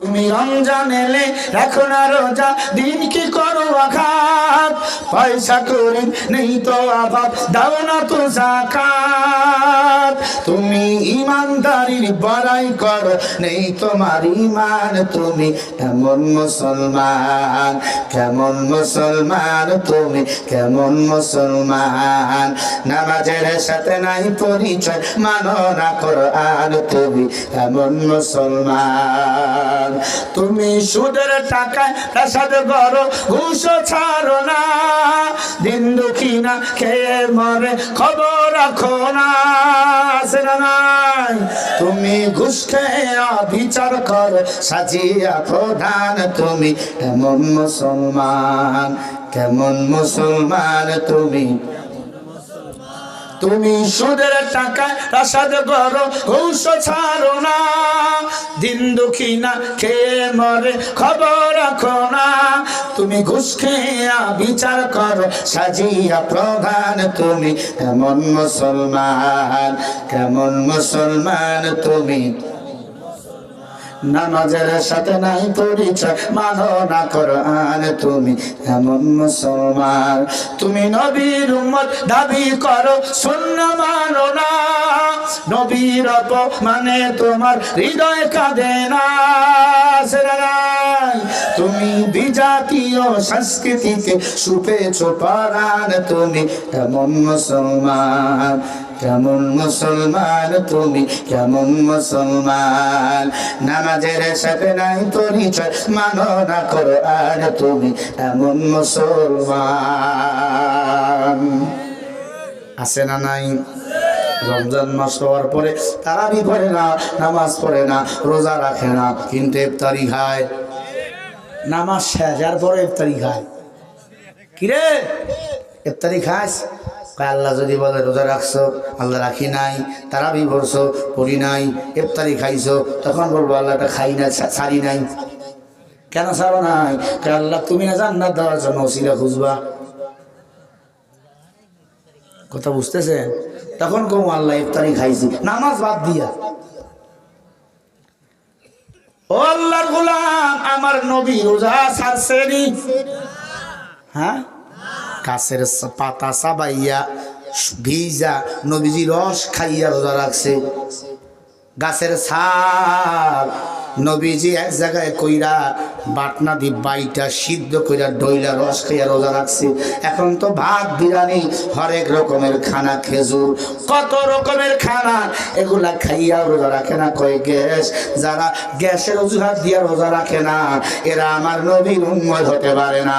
তুমি রমজান এলে রাখো না রোজা, দিন কি করো আঘাত? পয়সা করি, নেই তো অভাব, দাও না তো জাকাত। তুমি ইমানদারির বড়াই করো, নেই তোমার ইমান, তুমি কেমন মুসলমান? কেমন মুসলমান তুমি, কেমন মুসলমান? নামাজের সাথে নাই পরিচয়, মানো না করো আর তুমি, কেমন মুসলমান? তুমি সুদের টাকায় প্রসাদ করো ঘুষ ছাড়ো না। দিন দুঃখী না, খেয়ে মরে খবর রাখো না? তুমি ঘুষ খেয়ে বিচার করো, সাজিয়া প্রধান তুমি কেমন মুসলমান কেমন মুসলমান তুমি? তুমি সুদের টাকায় প্রসাদ করো ঘুষ ছাড়ো না। দিন দুঃখী না খেয়ে মরে খবর রাখো না। তুমি ঘুষ খেয়া বিচার করো, সাজিয়া প্রধান তুমি কেমন মুসলমান কেমন মুসলমান তুমি? নামাজের সাথে নাই পরিচয়। মানো না তুমি এমন মুসলমান। তুমি নবীর উম্মত, দাবি করো শূন্য মানো না। নবীর মানে তোমার হৃদয় কাঁদে না। তুমি বিজাতীয় সংস্কৃতিকে তুমি মুসলমান? কেমন মুসলমান তুমি? কেমন মুসলমান? নামাজের সাথে নাই পরিচয়, মানো না করো আর তুমি এমন মুসলমান? আছে না নাই? রমজান মাস হওয়ার পরে তারাবি পড়ে না, নামাজ পড়ে না, রোজা রাখে না, কিন্তু ইফতারি খায় নামাজ শেষ, আর পরে ইফতারি খায়। কিরে ইফতারি খাস? আল্লাহ যদি বলে রোজা রাখছো, আল্লাহ রাখি নাই, তারাবি পড়ছো পড়ি নাই, ইফতারি খাইছো, তখন বলব আল্লাহটা খাই না ছাড়ি নাই। কেন ছাড়ো নাই? আল্লাহ তুমি না জান্নাত দেওয়ার জন্য ওসিলা খুঁজবা। কথা বুঝতেছেন? তখন কম, আল্লাহ ইফতারি খাইছি। নামাজ বাদ দিয়া। ও আল্লাহর গোলাম, আমার নবী রোজা ছাড়ছেনি হ্যাঁ? গাছের পাতা সাবাইয়া ভিজা নবীজি রস খাইয়া রোজা রাখছে। গাছের সার নবীজি এক জায়গায় কইরা বাটনা দি বাইটা সিদ্ধ কইরা ডইলা রস খাইয়া রোজা রাখছি। এখন তো ভাত বিরানি হরেক রকমের খানা, খেজুর, কত রকমের খানা। এগুলা খাইয়া রোজা রাখে না কয়ে গ্যাস। যারা গ্যাসের অজুহাত দিয়া রোজা রাখে না, এরা আমার নবীর উন্ময় হতে পারে না।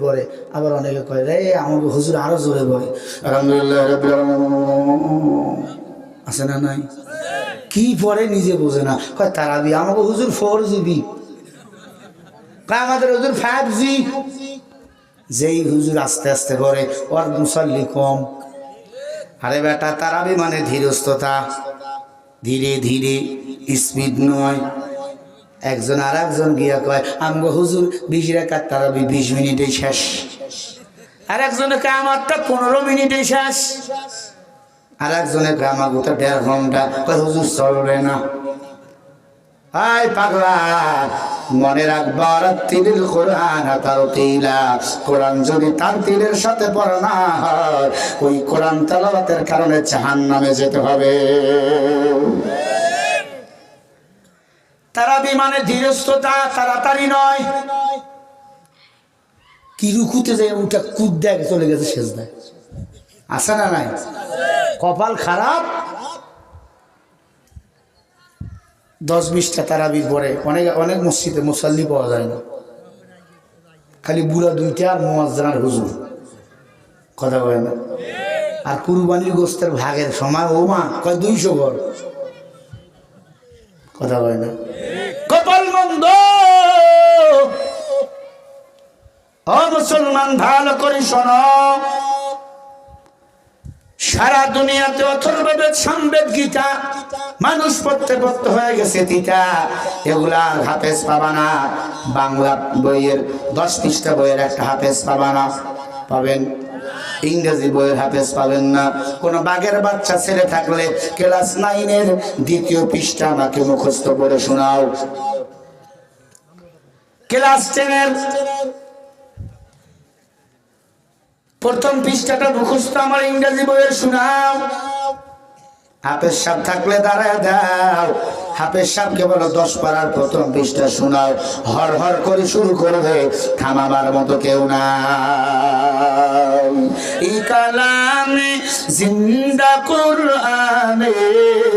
পড়ে আবার অনেকে কয়, রে, আমাকে হুজুর আরও জোরে আলহামদুলিল্লাহ আছে না নাই? কি পড়ে নিজে বোঝে না। কয়, তারাবি, আমাকে হুজুর ফোর জিবি। আমাদের হুজুর ফাইভ জি। যেই হুজুর আস্তে আস্তে পড়ে ওর মুসল্লি কম। আরে বেটা, তারাবি মানে ধীরস্থতা। ধীরে ধীরে স্পিড নয়। একজন আর একজন গিয়া কয়, আমগো হুজুর, বিশ রেখার তারা বিশ মিনিটে শেষ। আর একজনে কয়, আমারটা পনেরো মিনিটে শেষ। আর একজনে আমার তো দেড় ঘণ্টা। হুজুর, চলবে না। পাগলা, মনে রাখবার তার কোরআন যদি তার সাথে না ওই কোরআন কারণে জাহান নামে যেতে হবে। তারাবি মানে ধীরস্থতা, তাড়াতাড়ি নয়। কি রুকুতে যায় ওটা কুদ দেখ চলে গেছে শেষ দেয় আছে না নাই? কপাল খারাপ? দশ বিশটা তারাবির পরে অনেক অনেক মসজিদে মুসাল্লি পাওয়া যায় না। খালি বুড়া দুইটা আর হুজুর। কথা বলে না? আর কুরবানির গোস্তের ভাগের সময়, ও মা, কয় দুইশো ঘর। কথা বলে না? মুসলমান ভালো করে শোনো। সারা দুনিয়াতে অথর্ববেদ সামবেদ গীতা, মানুষ পড়তে পড়তে হয়ে গেছে তিতা। এগুলা হাফেজ পাবা না। বাংলা বইয়ের দশ পৃষ্ঠা বইয়ের একটা হাফেজ পাবা না। পাবেন? ইংরেজি বইয়ের হাফেজ পাবেন না। কোন বাঘের বাচ্চা ছেলে থাকলে ক্লাস নাইনের দ্বিতীয় পৃষ্ঠা আমাকে মুখস্থ করে শোনাও। ক্লাস টেনের প্রথম পৃষ্ঠাটা মুখস্থ আমার ইংরেজি বইয়ের শোনাও হাফেজ সাপ থাকলে দাঁড়ায় দাও। হাফেজ সাপকে বলো, দশ পাড়ার প্রথম পৃষ্ঠা শোনাও। হর হর করে শুরু করবে, থামাবার মতো কেউ না ই কালামে জিন্দা কুরআনে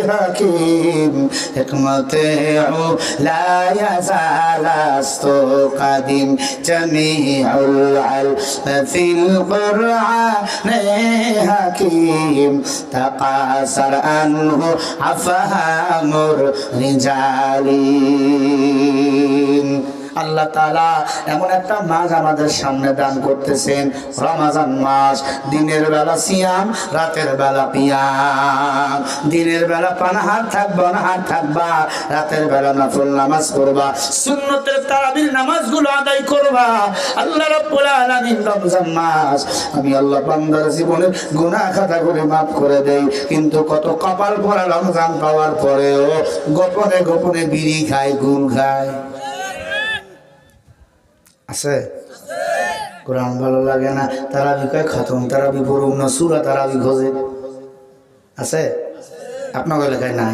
হাকিম হিকমতে ও লা ইয়াজালাস্তু কাদিম জামিউল আল ফিল কুরআনে হাকিম তাকাসার আনহু আফহামুর রিজালিন আল্লাহ তালা এমন একটা মাস আমাদের সামনে দান করতেছেন, রমাজান মাস, দিনের বেলা সিয়াম, রাতের বেলা পিয়াম। দিনের বেলা পানাহার থাকবা, অনাহার থাকবা, রাতের বেলা নফল নামাজ পড়বা, সুন্নতের তারাবির নামাজগুলো আদায় করবা। আল্লাহ রাব্বুল রমজান মাস, আমি আল্লাহ বান্দার জীবনের গুনাহ খাতা করে মাফ করে দেই, কিন্তু কত কপাল পরা রমজান পাওয়ার পরেও গোপনে গোপনে বিড়ি খায় গুল খায়। আছে? কোরআন ভালো লাগে না? তারা বিকয় খতম তারা বিপরুম না, সুরা তারা বি খোঁজে। আছে? আপনার লেখায় নাই?